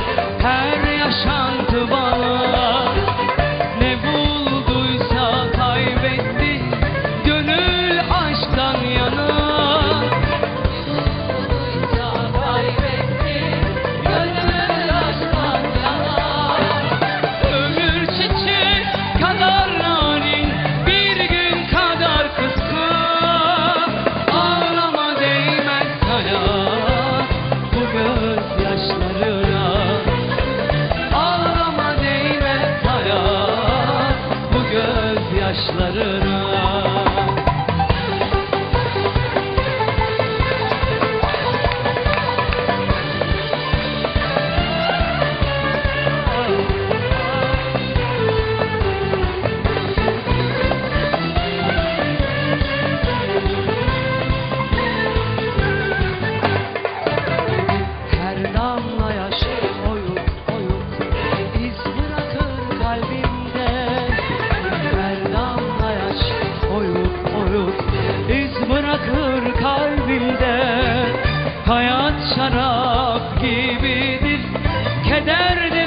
song. saçlarına Hayat şarap gibidir. Keder de